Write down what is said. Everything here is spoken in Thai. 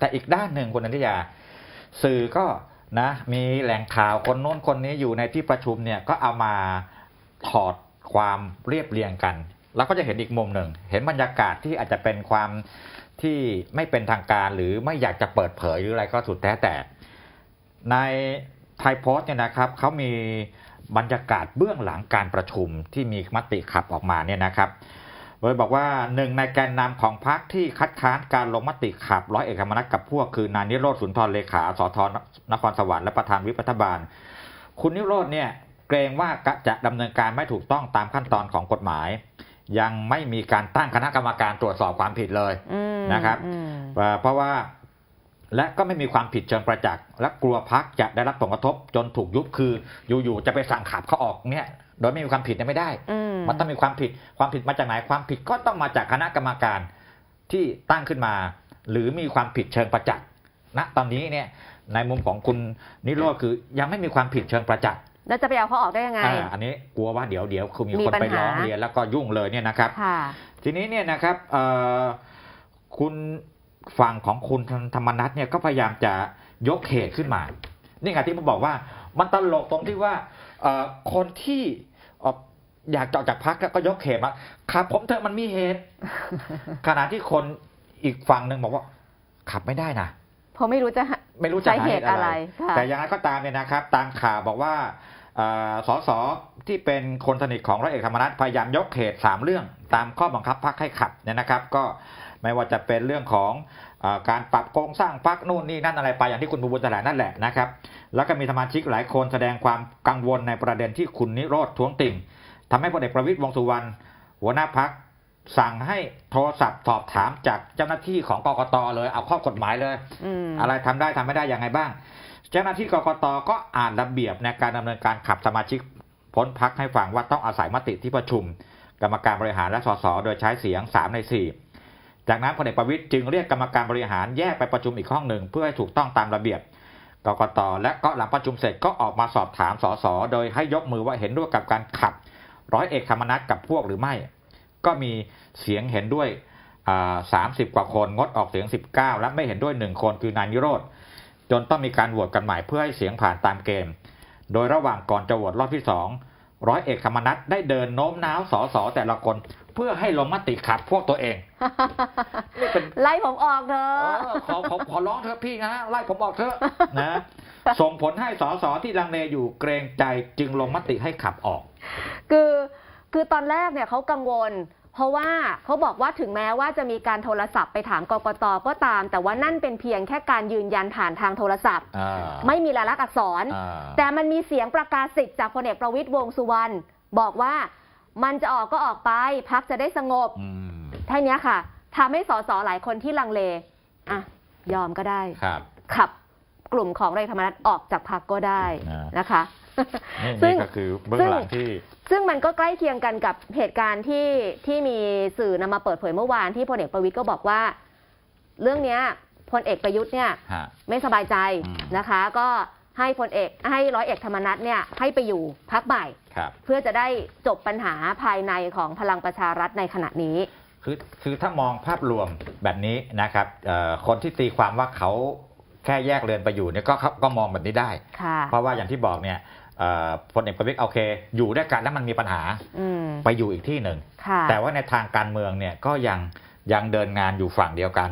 แต่อีกด้านหนึ่งคุณนันทิยา สื่อก็นะมีแหล่งข่าวคนโน้นคนนี้อยู่ในที่ประชุมเนี่ยก็เอามาถอดความเรียบเรียงกัน แล้วก็จะเห็นอีกมุมหนึ่ง เห็นบรรยากาศที่อาจจะเป็นความที่ไม่เป็นทางการหรือไม่อยากจะเปิดเผยหรืออะไรก็สุดแท้แต่ ในไทยโพสต์เนี่ยนะครับเขามีบรรยากาศเบื้องหลังการประชุมที่มีมติขับออกมาเนี่ยนะครับ โดยบอกว่าหนึ่งในแกนนำของพรรคที่คัดค้านการลงมติขับร้อยเอกธรรมนัฐกับพวกคือนายนิโรธสุนทรเลขาสทนครสวรรค์และประธานวิปรัฐบาล คุณนิโรธเนี่ยเกรงว่าจะดำเนินการไม่ถูกต้องตามขั้นตอนของกฎหมาย ยังไม่มีการตั้งคณะกรรมการตรวจสอบความผิดเลยอืมนะครับอืมเอ่อเพราะว่าและก็ไม่มีความผิดเชิงประจักษ์และกลัวพักจะได้รับผลกระทบจนถูกยุบคืออยู่ๆจะไปสั่งขับเขาออกเนี่ย โดยไม่มีความผิดเนี่ยไม่ได้อื มมันต้องมีความผิดความผิดมาจากไหนความผิดก็ต้องมาจากคณะกรรมการที่ตั้งขึ้นมา หรือมีความผิดเชิงประจักษ์ณตอนนี้เนี่ยในมุมของคุณนิโรธคือยังไม่มีความผิดเชิงประจักษ์แล้วจะไปเอาเขาออกได้ยังไงอ่าอันนี้กลัวว่าเดี๋ยวเดี๋ยวคือมีมีคนปัญไปหาร้องเรียนแล้วก็ยุ่งเลยเนี่ยนะครับค่ะทีนี้เนี่ยนะครับเอ่อคุณฝั่งของคุณธรรมนัฐเนี่ยก็พยายามจะยกเหตุขึ้นมา นี่ไงที่ผมบอกว่า มันตลกตรงที่ว่าเอ่อคนที่เอ่ออยากจะออกจากพักก็ยกเหตุมาขับผมเถอะมันมีเหตุ ขณะที่คนอีกฝั่งหนึ่งบอกว่า ขับไม่ได้นะเพราะไม่รู้จะหาไม่รู้จะหาสาเหเหตุตุอะไรอะไรค่ะแต่อย่างไรก็ตามเนี่ยนะครับ ตามข่าวบอกว่าเอ่อสสที่เป็นคนสนิทของร้อยเอกธรรมนัฐพยายามยกเหตุสามเรื่อง ตามข้อบังคับพักให้ขับเนี่ยนะครับ ก็ไม่ว่าจะเป็นเรื่องของเออการปรับโครงสร้างพักนู่นนี่นั่นอะไรไปอย่างที่คุณบูบุญแถลงนั่นแหละนะครับ แล้วก็มีสมาชิกหลายคนแสดงความกังวลในประเด็นที่คุณนิโรธท้วงติ่ง ทำให้พลเอกประวิตยวงษ์สุวรรณหัวหน้าพักสั่งให้โทรศัพท์สอบถามจากเจ้าหน้าที่ของกกตเลย เอาข้อกฎหมายเลยอืมอะไรทำได้ทำไม่ได้ยังไงบ้าง เจ้าหน้าที่กกตก็อ่านระเบียบในการดำเนินการขับสมาชิกพ้นพักให้ฟังว่าต้องอาศัยมติที่ประชุม กรรมการบริหารและสสโดยใช้เสียง 3 ใน 4 จากนั้นพลเอกประวิตยจึงเรียกกรรมการบริหารแยกไปประชุมอีกห้องหนึ่งเพื่อให้ถูกต้องตามระเบียบกกตและก็หลังประชุมเสร็จก็ออกมาสอบถามสสโดยให้ยกมือว่าเห็นด้วยกับการขับ ร้อยเอกธรรมนัฐกับพวกหรือไม่ ก็มีเสียงเห็นด้วยสามสิบกว่าคนงดออกเสียง 19 และไม่เห็นด้วยหนึ่งคนคือนายนิโรธจนต้องมีการโหวตกันใหม่เพื่อให้เสียงผ่านตามเกม โดยระหว่างก่อนจะโหวตรอบที่สองร้อยเอกธรรมนัฐได้เดินโน้มน้าวสอสอแต่ละคนเพื่อให้ลงมติขับพวกตัวเองนี่เป็นไล่ผมออกเถอเอะอขอขอขอร้องเถอะพี่นะไล่ผมออกเถอะนะส่งผลให้สอสอที่ลังเลอยู่เกรงใจจึงลงมติให้ขับออก คือ คือตอนแรกเนี่ยเขากังวล เพราะว่าเขาบอกว่าถึงแม้ว่าจะมีการโทรศัพท์ไปถามกกตก็ตาม แต่ว่านั่นเป็นเพียงแค่การยืนยันผ่านทางโทรศัพท์อ่าไม่มีลายลักษณ์อักษรอ่าแต่มันมีเสียงประกาศสิทธิ์จากพลเอกประวิตยวงษ์สุวรรณบอกว่ามันจะออกก็ออกไปพักจะได้สงบอืมแค่เนี้ยค่ะทำให้สสหลายคนที่ลังเลอะยอมก็ได้ครับขับกลุ่มของเรยธรรมนัฐออกจากพักก็ได้อ่านนะคะนี่ ซึ่นี่งก็คือเบื้องหลังที่ ซึ่งมันก็ใกล้เคียงกันกับเหตุการณ์ที่ที่มีสื่อนำมาเปิดเผยเมื่อวานที่พลเอกประวิตยก็บอกว่า เรื่องเนี้ยพลเอกประยุทธ์เนี่ยฮะไม่สบายใจอืมนะคะ ก็ให้พลเอกให้ร้อยเอกธรรมนัฐเนี่ยให้ไปอยู่พักใหม่ครับเพื่อจะได้จบปัญหาภายในของพลังประชารัฐในขณะนี้คือคือถ้ามองภาพรวมแบบนี้นะครับเอ่อคนที่ตีความว่าเขาแค่แยกเรือนไปอยู่เนี่ยก็เขาก็มองแบบนี้ได้ค่ะเพราะว่าอย่างที่บอกเนี่ยเอ่อ พลเอกประวิตยโอเค อยู่ด้วยกันแล้วมันมีปัญหาอืมไปอยู่อีกที่หนึ่งค่ะแต่ว่าในทางการเมืองเนี่ยก็ยังยังเดินงานอยู่ฝั่งเดียวกัน